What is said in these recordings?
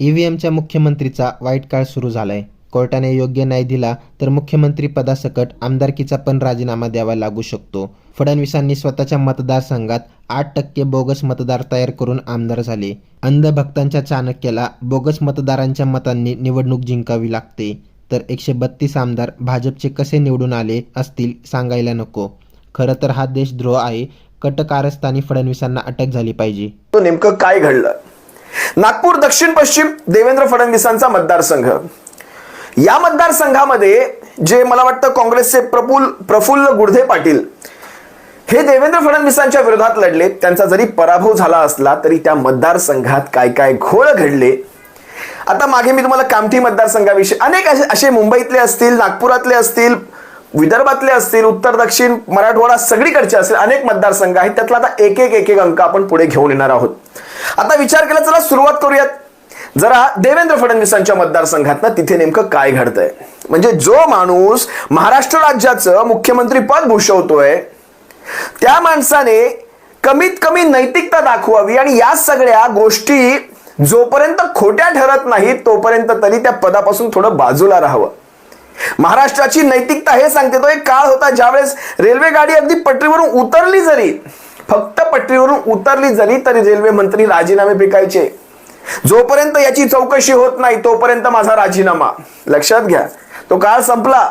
ईव्हीएमच्या मुख्यमंत्रीचा वाईट काळ सुरू झालाय. कोर्टाने योग्य न्याय दिला तर मुख्यमंत्री पदासकट आमदारकीचा पण राजीनामा द्यावा लागू शकतो. फडणवीसांनी स्वतःच्या मतदारसंघात आठ टक्के बोगस मतदार तयार करून आमदार झाले. अंधभक्तांच्या चाणक्याला बोगस मतदारांच्या मतांनी निवडणूक जिंकावी लागते. तर एकशे बत्तीस आमदार भाजपचे कसे निवडून आले असतील सांगायला नको. खरं तर हा देशद्रोह आहे. कट कारस्थानी फडणवीसांना अटक झाली पाहिजे. तो नेमकं काय घडलं? नागपूर दक्षिण पश्चिम देवेंद्र फडणवीसांचा मतदारसंघ. या मतदारसंघामध्ये जे मला वाटतं काँग्रेसचे प्रफुल प्रफुल्ल गुडधे पाटील हे देवेंद्र फडणवीसांच्या विरोधात लढले. त्यांचा जरी पराभव झाला असला तरी त्या मतदारसंघात काय काय घोळ घडले? आता मागे मी तुम्हाला कामठी मतदारसंघाविषयी अनेक असे असे मुंबईतले असतील नागपुरातले असतील विदर्भातले असतील उत्तर दक्षिण मराठवाडा सगळीकडचे असतील अनेक मतदारसंघ आहेत त्यातला आता एक एक एक एक अंक आपण पुढे घेऊन येणार आहोत. आता विचार केला चला सुरुवात करूयात. जरा देवेंद्र फडणवीसांच्या मतदारसंघात तिथे नेमकं काय घडतंय? म्हणजे जो माणूस महाराष्ट्र राज्याचं मुख्यमंत्री पद भूषवतोय त्या माणसाने कमीत कमी नैतिकता दाखवावी आणि या सगळ्या गोष्टी जोपर्यंत खोट्या ठरत नाहीत तोपर्यंत तरी त्या पदापासून थोडं बाजूला राहावं. महाराष्ट्राची नैतिकता हे सांगते. तो एक काळ होता ज्यावेळेस रेल्वे गाडी अगदी पटरीवरून उतरली जरी फक्त पटरीवरून उतरली जरी तरी रेल्वे मंत्री राजीनामे फेकायचे जोपर्यंत याची चौकशी होत नाही तोपर्यंत माझा राजीनामा. लक्षात घ्या. तो काळ संपला.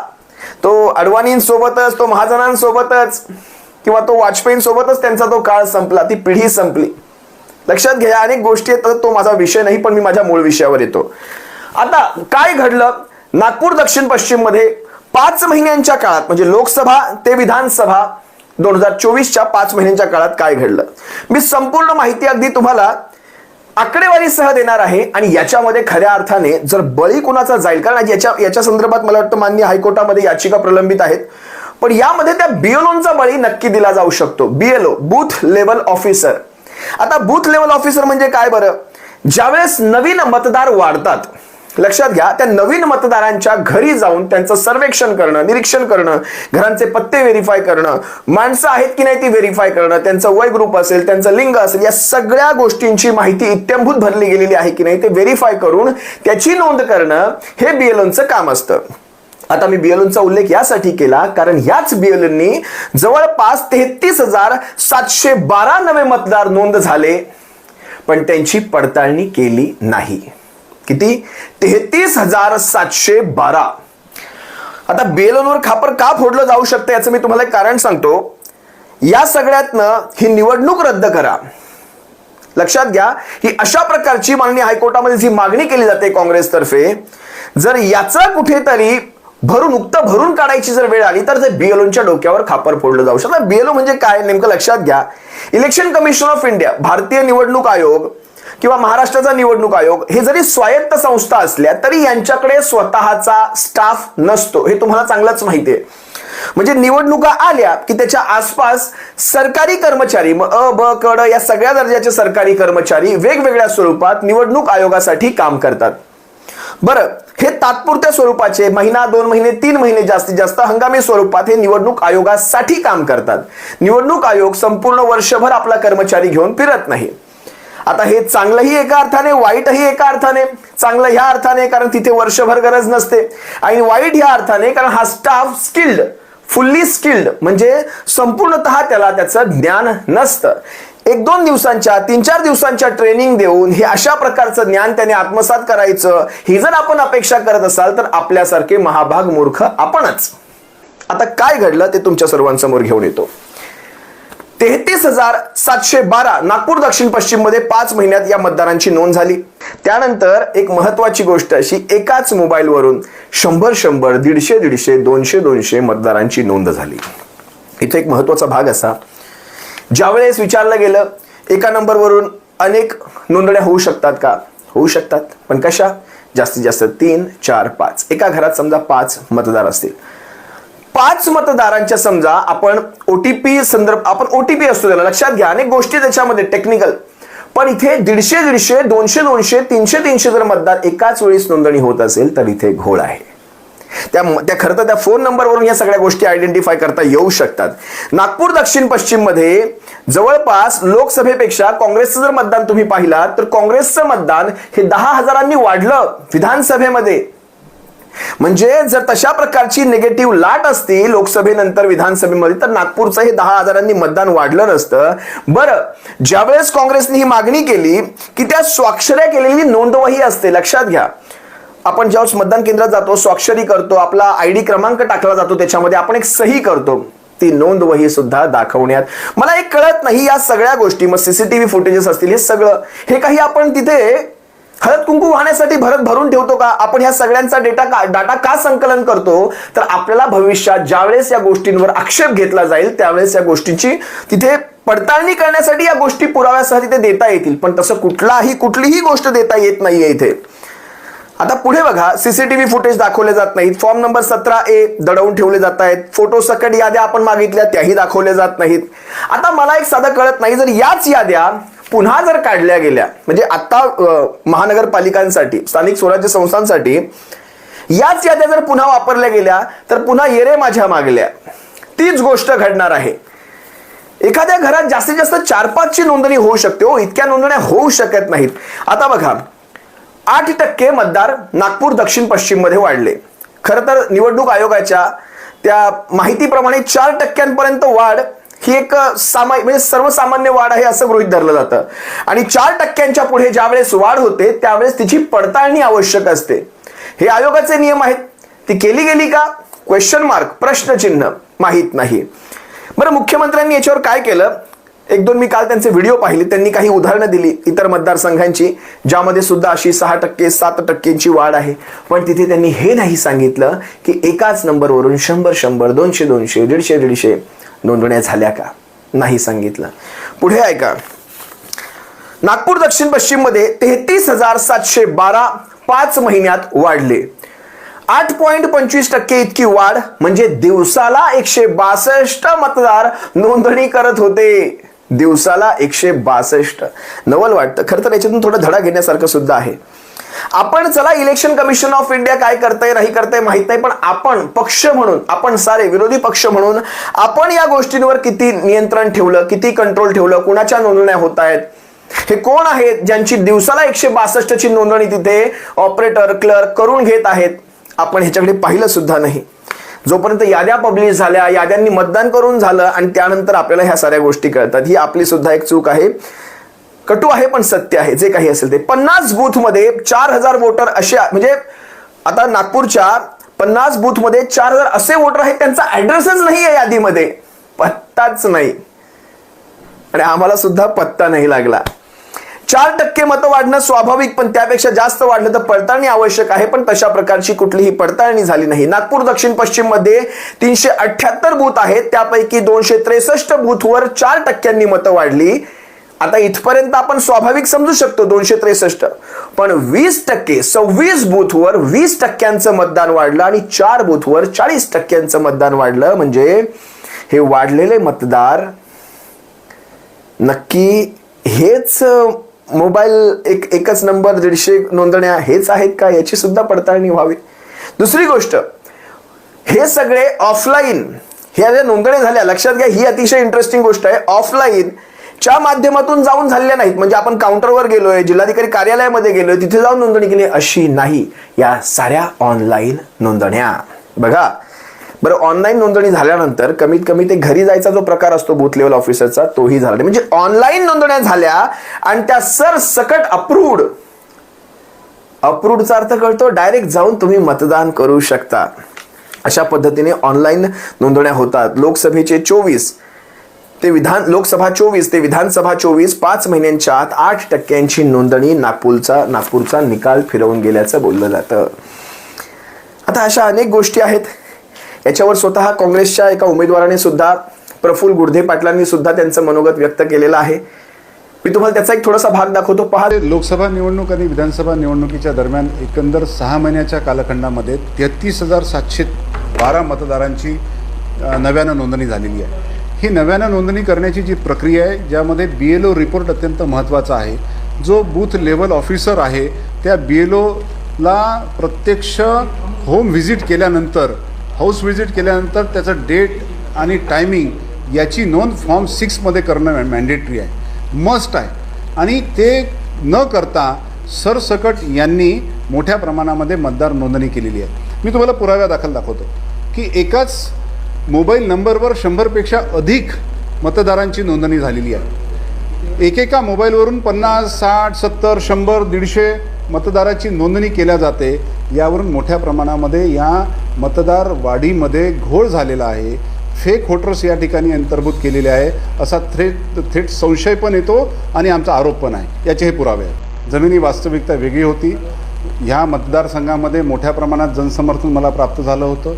तो अडवाणींसोबतच तो महाजनांसोबतच किंवा तो वाजपेयींसोबतच त्यांचा तो काळ संपला. ती पिढी संपली. लक्षात घ्या अनेक गोष्टी आहेत तर तो माझा विषय नाही पण मी माझ्या मूळ विषयावर येतो. आता काय घडलं? नागपूर दक्षिण पश्चिममध्ये पाच महिन्यांच्या काळात म्हणजे लोकसभा ते विधानसभा दोन हजार चोवीसच्या पाच महिन्यांच्या काळात काय घडलं? मी संपूर्ण माहिती अगदी तुम्हाला आकडेवारीसह देणार आहे आणि याच्यामध्ये खऱ्या अर्थाने जर बळी कुणाचा जाईल कारण याच्या याच्या संदर्भात मला वाटतं मान्य हायकोर्टामध्ये याचिका प्रलंबित आहेत. पण यामध्ये त्या बीएलओचा बळी नक्की दिला जाऊ शकतो. BLO booth level officer. आता बूथ लेवल ऑफिसर म्हणजे काय बरं? ज्यावेळेस नवीन मतदार वाढतात लक्षात घ्या त्या नवीन मतदारांच्या घरी जाऊन त्यांचं सर्वेक्षण करणं निरीक्षण करणं घरांचे पत्ते व्हेरीफाय करणं माणसं आहेत की नाही ती व्हेरीफाय करणं त्यांचं वय ग्रुप असेल त्यांचं लिंग असेल या सगळ्या गोष्टींची माहिती इत्यंभूत भरली गेलेली आहे की नाही ते व्हेरीफाय करून त्याची नोंद करणं हे बीएलओचं काम असतं. आता मी बीएलओचा उल्लेख यासाठी केला कारण याच बीएलओनी जवळपास तेहतीस हजार सातशे बारा नवे मतदार नोंद झाले. पण त्यांची पडताळणी केली नाही. किती? तेहतीस हजार सातशे बारा. आता बेलोनवर खापर का फोडलं जाऊ शकतं याचं मी तुम्हाला एक कारण सांगतो. या सगळ्यातनं ही निवडणूक रद्द करा. लक्षात घ्या ही अशा प्रकारची मागणी हायकोर्टामध्ये जी मागणी केली जाते काँग्रेसतर्फे जर याचं कुठेतरी भरून उक्त भरून काढायची जर वेळ आली तर ते बीएलओच्या डोक्यावर खापर फोडलं जाऊ शकतं. बीएलओ म्हणजे काय? नेमकं लक्षात घ्या. इलेक्शन कमिशन ऑफ इंडिया भारतीय निवडणूक आयोग किंवा महाराष्ट्राचा निवडणूक आयोग हे जरी स्वायत्त संस्था असल्या तरी यांच्याकडे स्वतःचा स्टाफ नसतो. हे तुम्हाला चांगलंच माहिती आहे. म्हणजे निवडणुका आल्या की त्याच्या आसपास सरकारी कर्मचारी मग अ ब कड या सगळ्या दर्जाचे सरकारी कर्मचारी वेगवेगळ्या स्वरूपात निवडणूक आयोगासाठी काम करतात. बरं हे तात्पुरत्या स्वरूपाचे महिना दोन महिने तीन महिने जास्तीत जास्त हंगामी स्वरूपात हे निवडणूक आयोगासाठी काम करतात. निवडणूक आयोग संपूर्ण वर्षभर आपला कर्मचारी घेऊन फिरत नाही. आता हे चांगलंही एका अर्थाने वाईटही एका अर्थाने. चांगलं ह्या अर्थाने कारण तिथे वर्षभर गरज नसते. आणि वाईट ह्या अर्थाने कारण हा स्टाफ स्किल्ड फुल्ली स्किल्ड म्हणजे संपूर्णतः त्याला त्याचं ज्ञान नसतं. एक दोन दिवसांच्या तीन चार दिवसांच्या ट्रेनिंग देऊन हे अशा प्रकारचं ज्ञान त्याने आत्मसात करायचं ही जर आपण अपेक्षा करत असाल तर आपल्यासारखे महाभाग मूर्ख आपणच. आता काय घडलं ते तुमच्या सर्वांसमोर घेऊन येतो. तेहतीस हजार सातशे बारा नागपूर दक्षिण पश्चिममध्ये पाच महिन्यात या मतदारांची नोंद झाली. त्यानंतर एक महत्वाची गोष्ट अशी एकाच मोबाईलवरून शंभर शंभर दीडशे दीडशे दोनशे दोनशे मतदारांची नोंद झाली. इथे एक महत्त्वाचा भाग असा ज्यावेळेस विचारलं गेलं एका नंबरवरून अनेक नोंदण्या होऊ शकतात का? होऊ शकतात. पण कशा? जास्तीत जास्त तीन चार पाच. एका घरात समजा पाच मतदार असतील. पाच मतदारांच्या समजा आपण ओटीपी संदर्भ आपण ओटीपी असतो त्याला लक्षात घ्या. अनेक गोष्टी त्याच्यामध्ये टेक्निकल पण इथे दीडशे दीडशे दोनशे दोनशे तीनशे तीनशे जर मतदार एकाच वेळेस नोंदणी होत असेल तर इथे घोळ आहे. त्या त्या खरं तर त्या फोन नंबरवरून या सगळ्या गोष्टी आयडेंटिफाय करता येऊ शकतात. नागपूर दक्षिण पश्चिममध्ये जवळपास लोकसभेपेक्षा काँग्रेसचं जर मतदान तुम्ही पाहिलात तर काँग्रेसचं मतदान हे दहा हजारांनी वाढलं विधानसभेमध्ये. म्हणजे जर तशा प्रकारची निगेटिव्ह लाट असती लोकसभेनंतर विधानसभेमध्ये तर नागपूरचं हे दहा हजारांनी मतदान वाढलं नसतं. बरं ज्यावेळेस काँग्रेसने ही मागणी केली की त्या स्वाक्षऱ्या केलेली नोंदवही असते. लक्षात घ्या. आपण ज्यावेळेस मतदान केंद्रात जातो स्वाक्षरी करतो आपला आय डी क्रमांक टाकला जातो त्याच्यामध्ये आपण एक सही करतो. ती नोंद वही सुद्धा दाखवण्यात. मला एक कळत नाही या सगळ्या गोष्टी मग सीसीटीव्ही फुटेजेस असतील हे सगळं. हे काही आपण तिथे हळद कुंकू वाहण्यासाठी भरत भरून ठेवतो का? आपण ह्या सगळ्यांचा डेटा का डाटा का संकलन करतो? तर आपल्याला भविष्यात ज्यावेळेस या गोष्टींवर आक्षेप घेतला जाईल त्यावेळेस या गोष्टींची तिथे पडताळणी करण्यासाठी या गोष्टी पुराव्यासह तिथे देता येतील. पण तसं कुठलाही कुठलीही गोष्ट देता येत नाहीये इथे. आता पुढे बघा सीसीटीव्ही फुटेज दाखवले जात नाहीत. फॉर्म नंबर सतरा ए दडवून ठेवले जात आहेत. फोटो सकट याद्या आपण मागितल्या त्याही दाखवल्या जात नाहीत. आता मला एक साधं कळत नाही जर याच याद्या पुन्हा जर काढल्या गेल्या म्हणजे आता महानगरपालिकांसाठी स्थानिक स्वराज्य संस्थांसाठी याच याद्या जर पुन्हा वापरल्या गेल्या तर पुन्हा येरे माझ्या मागल्या. तीच गोष्ट घडणार आहे. एखाद्या घरात जास्तीत जास्त चार पाचची नोंदणी होऊ शकते हो इतक्या नोंदण्या होऊ शकत नाहीत. आता बघा आठ टक्के मतदार नागपूर दक्षिण पश्चिममध्ये वाढले. खरं तर निवडणूक आयोगाच्या त्या माहितीप्रमाणे चार टक्क्यांपर्यंत वाढ ही एक सामाय म्हणजे सर्वसामान्य वाढ आहे असं गृहित धरलं जातं. आणि चार टक्क्यांच्या पुढे ज्यावेळेस वाढ होते त्यावेळेस तिची पडताळणी आवश्यक असते. हे आयोगाचे नियम आहेत. ती केली गेली का? क्वेश्चन मार्क प्रश्नचिन्ह माहीत नाही. बरं मुख्यमंत्र्यांनी याच्यावर काय केलं? एक दोन मी काल त्यांचे व्हिडिओ पाहिले त्यांनी काही उदाहरणं दिली इतर मतदारसंघांची ज्यामध्ये सुद्धा अशी सहा टक्के सात टक्केची वाढ आहे. पण तिथे त्यांनी हे नाही सांगितलं की एकाच नंबरवरून शंभर शंभर दोनशे दोनशे दीडशे दीडशे नोंदण्या झाल्या का? नाही सांगितलं. पुढे ऐका. नागपूर दक्षिण पश्चिममध्ये तेहतीस हजार सातशे बारा पाच महिन्यात वाढले. आठ पॉईंट पंचवीस टक्के इतकी वाढ म्हणजे दिवसाला एकशे बासष्ट मतदार नोंदणी करत होते. दिवसाला एकशे बासष्ट. नवल वाटतं. खरं तर याच्यातून थोडं धडा घेण्यासारखं सुद्धा आहे. आपण चला इलेक्शन कमिशन ऑफ इंडिया काय करताय नाही करताय माहीत नाही पण आपण पक्ष म्हणून आपण सारे विरोधी पक्ष म्हणून आपण या गोष्टींवर किती नियंत्रण ठेवलं किती कंट्रोल ठेवलं कुणाच्या नोंदण्या होत आहेत? हे कोण आहेत ज्यांची दिवसाला एकशे बासष्टची नोंदणी तिथे ऑपरेटर क्लर्क करून घेत आहेत? आपण ह्याच्याकडे पाहिलं सुद्धा नाही. जोपर्यंत याद्या पब्लिश झाल्या याद्यांनी मतदान करून झालं आणि त्यानंतर आपल्याला ह्या साऱ्या गोष्टी कळतात. ही आपली सुद्धा एक चूक आहे. कटू आहे पण सत्य आहे. जे काही असेल ते. पन्नास बूथमध्ये चार हजार वोटर असे म्हणजे आता नागपूरच्या पन्नास बूथमध्ये चार हजार असे वोटर आहेत त्यांचा ऍड्रेसच नाही आहे यादीमध्ये. पत्ताच नाही. आणि आम्हाला सुद्धा पत्ता नाही लागला. चार टक्के मतं वाढणं स्वाभाविक पण त्यापेक्षा जास्त वाढलं तर पडताळणी आवश्यक आहे. पण तशा प्रकारची कुठलीही पडताळणी झाली नाही. नागपूर दक्षिण पश्चिममध्ये तीनशे अठ्याहत्तर बूथ आहेत. त्यापैकी दोनशे त्रेसष्ट बूथवर चार टक्क्यांनी मतं वाढली. आता इथपर्यंत आपण स्वाभाविक समजू शकतो दोनशे त्रेसष्ट. पण वीस टक्के सव्वीस बूथवर वीस टक्क्यांचं मतदान वाढलं आणि चार बूथवर चाळीस टक्क्यांचं मतदान वाढलं. म्हणजे हे वाढलेले मतदार नक्की हेच मोबाईल एक एकच नंबर दीडशे नोंदण्या हेच आहेत का? याची सुद्धा पडताळणी व्हावी. दुसरी गोष्ट हे सगळे ऑफलाईन ह्या ज्या नोंदण्या झाल्या. लक्षात घ्या ही अतिशय इंटरेस्टिंग गोष्ट आहे. ऑफलाईन च्या माध्यमातून जाऊन झालेल्या नाहीत. म्हणजे आपण काउंटरवर गेलोय जिल्हाधिकारी कार्यालयामध्ये गेलोय तिथे जाऊन नोंदणी केली अशी नाही. या साऱ्या ऑनलाईन नोंदण्या. बघा बरं ऑनलाईन नोंदणी झाल्यानंतर कमीत कमी ते घरी जायचा जो प्रकार असतो बूथ लेवल ऑफिसरचा तोही झाला नाही. म्हणजे ऑनलाईन नोंदण्या झाल्या आणि त्या सर सकट अप्रूव्ड अप्रूव्डचा अर्थ कळतो डायरेक्ट जाऊन तुम्ही मतदान करू शकता. अशा पद्धतीने ऑनलाईन नोंदण्या होतात. लोकसभेचे चोवीस ते विधान लोकसभा चोवीस ते विधानसभा चोवीस पाच महिन्यांच्या आत आठ टक्क्यांची नोंदणी नागपूरचा नागपूरचा निकाल फिरवून गेल्याचं बोललं जातं. आता अशा अनेक गोष्टी आहेत. याच्यावर स्वतः काँग्रेसच्या एका उमेदवाराने सुद्धा प्रफुल गुर्धे पाटलांनी सुद्धा त्यांचं मनोगत व्यक्त केलेलं आहे. मी तुम्हाला त्याचा एक थोडासा भाग दाखवतो. पहा. लोकसभा निवडणूक आणि विधानसभा निवडणुकीच्या दरम्यान एकंदर सहा महिन्याच्या कालखंडामध्ये तेहतीस हजार सातशे बारा मतदारांची नव्यानं नोंदणी झालेली आहे. ही नव्यानं नोंदणी करण्याची जी प्रक्रिया आहे ज्यामध्ये बी एल ओ रिपोर्ट अत्यंत महत्त्वाचा आहे. जो बूथ लेवल ऑफिसर आहे त्या बी एल ओला प्रत्यक्ष होम व्हिजिट केल्यानंतर हाऊस व्हिजिट केल्यानंतर त्याचं डेट आणि टायमिंग याची नोंद फॉर्म सिक्समध्ये करणं मॅन्डेटरी आहे. मस्ट आहे. आणि ते न करता सरसकट यांनी मोठ्या प्रमाणामध्ये मतदार नोंदणी केलेली आहे. मी तुम्हाला पुराव्या दाखल दाखवतो की एकाच मोबाईल नंबरवर शंभरपेक्षा अधिक मतदारांची नोंदणी झालेली आहे. एकेका मोबाईलवरून पन्नास साठ सत्तर शंभर दीडशे मतदाराची नोंदणी केल्या जाते. यावरून मोठ्या प्रमाणामध्ये या मतदार वाढीमध्ये घोळ झालेला आहे. फेक होटर्स या ठिकाणी अंतर्भूत केलेले आहे. असा थेट थेट संशय पण येतो आणि आमचा आरोप पण आहे. याचे हे पुरावे आहेत. जमिनी वास्तविकता वेगळी होती. ह्या मतदारसंघामध्ये मोठ्या प्रमाणात जनसमर्थन मला प्राप्त झालं होतं.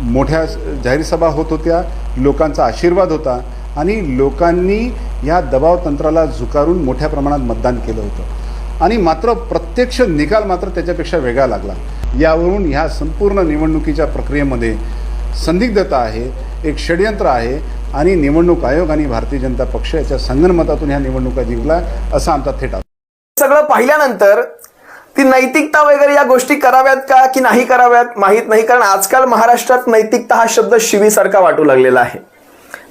मोठ्या जाहीर सभा होत होत्या. लोकांचा आशीर्वाद होता. आणि लोकांनी या दबाव तंत्राला झुकारून मोठ्या प्रमाणात मतदान केलं होतं. आणि मात्र प्रत्यक्ष निकाल मात्र त्याच्यापेक्षा वेगळा लागला. यावरून ह्या संपूर्ण निवडणुकीच्या प्रक्रियेमध्ये संदिग्धता आहे एक षडयंत्र आहे आणि निवडणूक आयोग आणि भारतीय जनता पक्ष याच्या संगनमतातून ह्या निवडणुका जिंकला असा आमचा थेट सगळं पाहिल्यानंतर ती नैतिकता वगैरे या गोष्टी कराव्यात का की नाही कराव्यात माहीत नाही? कारण आजकाल महाराष्ट्रात नैतिकता हा शब्द शिवीसारखा वाटू लागलेला आहे.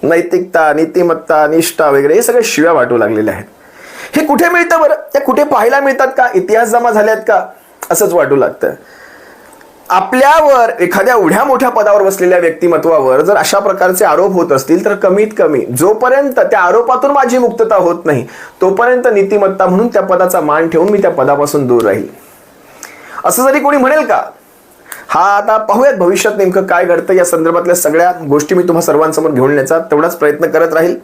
नैतिकता नीतिमत्ता निष्ठा वगैरे हे सगळे शिव्या वाटू लागलेल्या आहेत. हे कुठे मिळतं बरं? त्या कुठे पाहायला मिळतात का? इतिहास जमा झाल्यात का? असंच वाटू लागतं. आपल्यावर एखाद्या एवढ्या मोठ्या पदावर बसलेल्या व्यक्तिमत्वावर जर अशा प्रकारचे आरोप होत असतील तर कमीत कमी जोपर्यंत त्या आरोपातून माझी मुक्तता होत नाही तोपर्यंत नीतिमत्ता म्हणून त्या पदाचा मान ठेवून मी त्या पदापासून दूर राहील. असं जरी कोणी म्हणेल का? हा आता पाहूयात भविष्यात नेमकं काय घडतं या संदर्भातल्या सगळ्या गोष्टी मी तुम्हा सर्वांसमोर घेऊन येण्याचा तेवढाच प्रयत्न करत राहील.